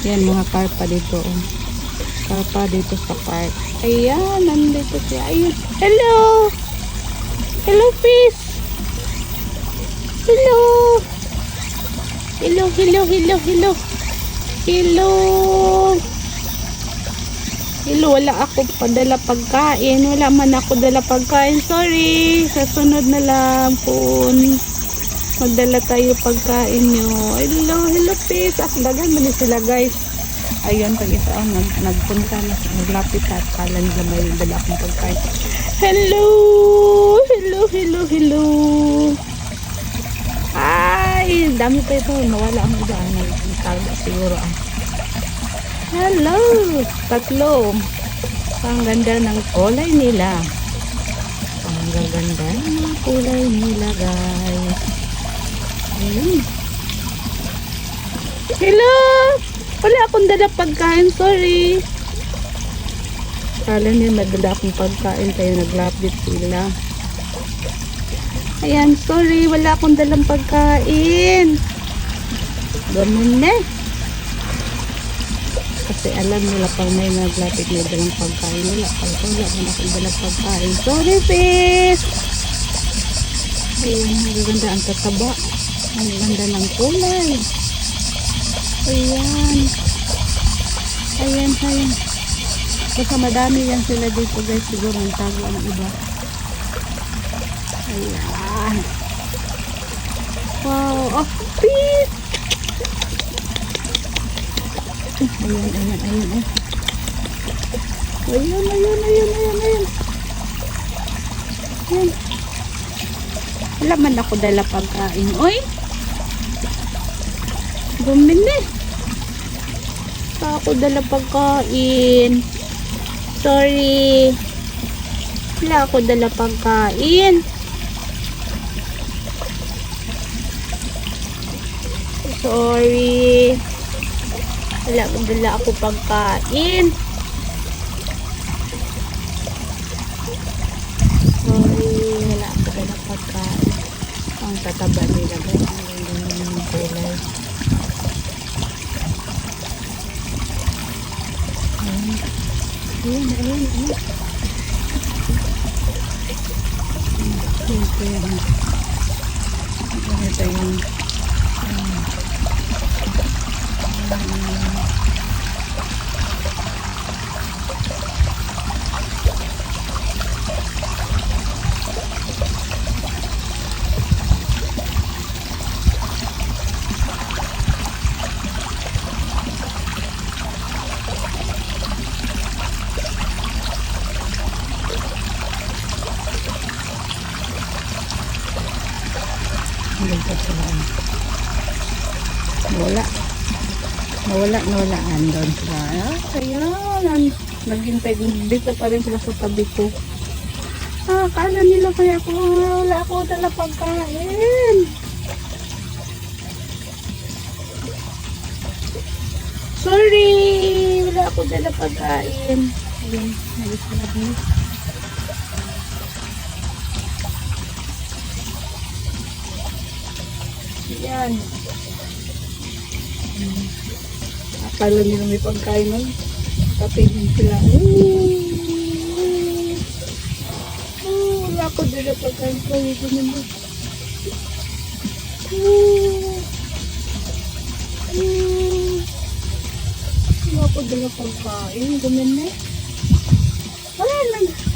Yan, mga karpa dito. Oh. Karpa dito sa park. Ayan, nandito siya. Ayun. Hello! Hello, fish! Hello! Hello, hello, hello, hello. Hello! Hello, wala ako padala pagkain. Wala man ako dala pagkain. Sorry. Sa sunod na lang po. Magdala tayo pagkain nyo. Hello, peace. Ah, dagan mo na sila, guys. Ayun, pag isa oh, nag, nagpunta na, naglapit at kala nila may dala akong pagkain. Hello! Hello, hello, hello! Ay, dami pa ito. Nawala ang iba. Nagtago siguro ah. Hello! Tatlo. Ang ganda ng kulay nila. Ang gaganda ng kulay nila, guys. Ayun. Wala akong dala pagkain. Sorry. Kala niya madala akong pagkain kaya naglapit sila. Ayan, sorry. Wala akong dalang pagkain. Ganun na. Kasi alam nila pag may naglapit may dalang pagkain nila. Pag wala man akong dalang pagkain. Sorry, fish. Ayun, magaganda ang tataba. Ang ganda ng kulay. Ayan. Ayan, ayan. Basta madami yan sila dito guys. Siguro ang tago ang iba. Ayan. Wow. Oh, fish. Ayan, ayan, ayan, ayan. Ayan, ayan, ayan, ayan, ayan. Ayan. Wala man ako dala pagkain. Oy! Bumili. Ako dala pagkain. Sorry. Wala ako dala pagkain. Sorry. Wala akong dala ako pagkain. Sorry, wala ako dala pagkain. Ang tataba nila guys. Ang ganda ng kulay. Ayan. Ayan, ayan, ayan. Ito yung ito Sila. Nawala. Nawala. Andon sila. Ah, Ayan. Naghintay din. Dito pa rin sila sa tabi ko. Ah, kala nila kaya ako, wala ako dala pagkain. Sorry, wala ako dala pagkain. Ayan, nagis sila Yan. Hmm. Akala nila may pagkain nun. Kapigin sila. Oh, wala ko dala pagkain ko. Ito naman. Wala ko dala pagkain. Ganun na. Wala lang.